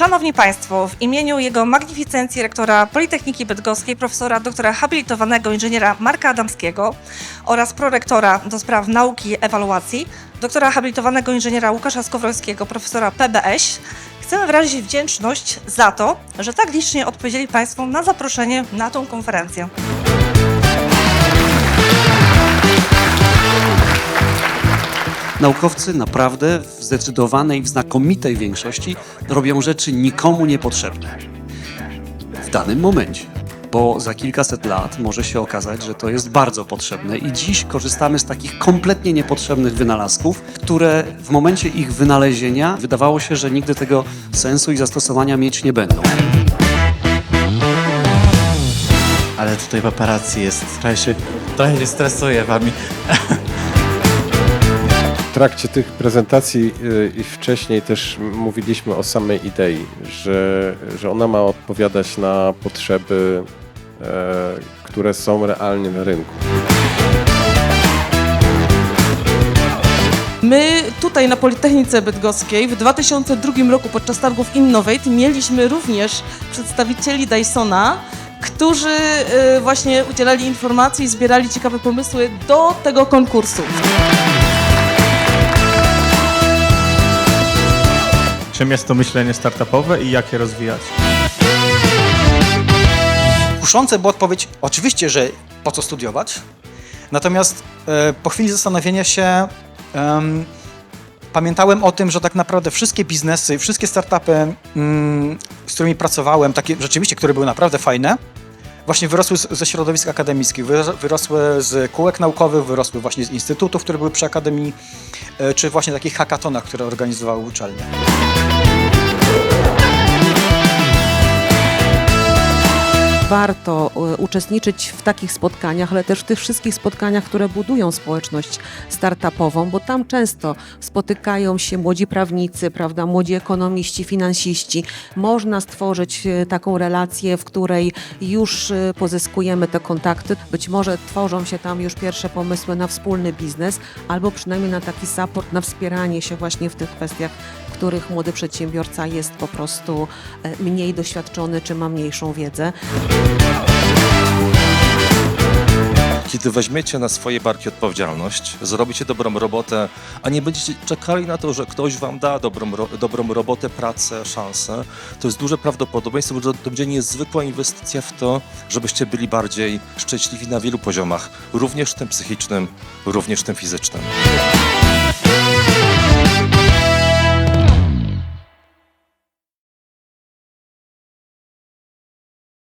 Szanowni Państwo, w imieniu Jego Magnificencji rektora Politechniki Bydgoskiej, profesora doktora habilitowanego inżyniera Marka Adamskiego oraz prorektora do spraw nauki i ewaluacji, doktora habilitowanego inżyniera Łukasza Skowrońskiego, profesora PBS, chcemy wyrazić wdzięczność za to, że tak licznie odpowiedzieli Państwo na zaproszenie na tą konferencję. Naukowcy naprawdę w zdecydowanej, w znakomitej większości robią rzeczy nikomu niepotrzebne. W danym momencie. Bo za kilkaset lat może się okazać, że to jest bardzo potrzebne i dziś korzystamy z takich kompletnie niepotrzebnych wynalazków, które w momencie ich wynalezienia wydawało się, że nigdy tego sensu i zastosowania mieć nie będą. Ale tutaj paparazzi jest, trochę się, trochę się stresuje wami. W trakcie tych prezentacji y, i wcześniej też mówiliśmy o samej idei, że, że ona ma odpowiadać na potrzeby, e, które są realnie na rynku. My tutaj na Politechnice Bydgoskiej w 2002 roku podczas targów Innovate mieliśmy również przedstawicieli Dysona, którzy y, właśnie udzielali informacji i zbierali ciekawe pomysły do tego konkursu. Czym jest to myślenie startupowe i jak je rozwijać? kuszące była odpowiedź, oczywiście, że po co studiować. Natomiast e, po chwili zastanowienia się em, pamiętałem o tym, że tak naprawdę wszystkie biznesy, wszystkie startupy, mm, z którymi pracowałem, takie rzeczywiście, które były naprawdę fajne, właśnie wyrosły z, ze środowisk akademickich, wyro- wyrosły z kółek naukowych, wyrosły właśnie z instytutów, które były przy akademii, e, czy właśnie takich hackathonach, które organizowały uczelnie. Warto e, uczestniczyć w takich spotkaniach, ale też w tych wszystkich spotkaniach, które budują społeczność startupową, bo tam często spotykają się młodzi prawnicy, prawda, młodzi ekonomiści, finansiści. Można stworzyć e, taką relację, w której już e, pozyskujemy te kontakty. Być może tworzą się tam już pierwsze pomysły na wspólny biznes, albo przynajmniej na taki support, na wspieranie się właśnie w tych kwestiach, których młody przedsiębiorca jest po prostu e, mniej doświadczony czy ma mniejszą wiedzę. Kiedy weźmiecie na swoje barki odpowiedzialność, zrobicie dobrą robotę, a nie będziecie czekali na to, że ktoś wam da dobrą, dobrą robotę, pracę, szansę, to jest duże prawdopodobieństwo, że to będzie niezwykła inwestycja w to, żebyście byli bardziej szczęśliwi na wielu poziomach, również tym psychicznym, również tym fizycznym.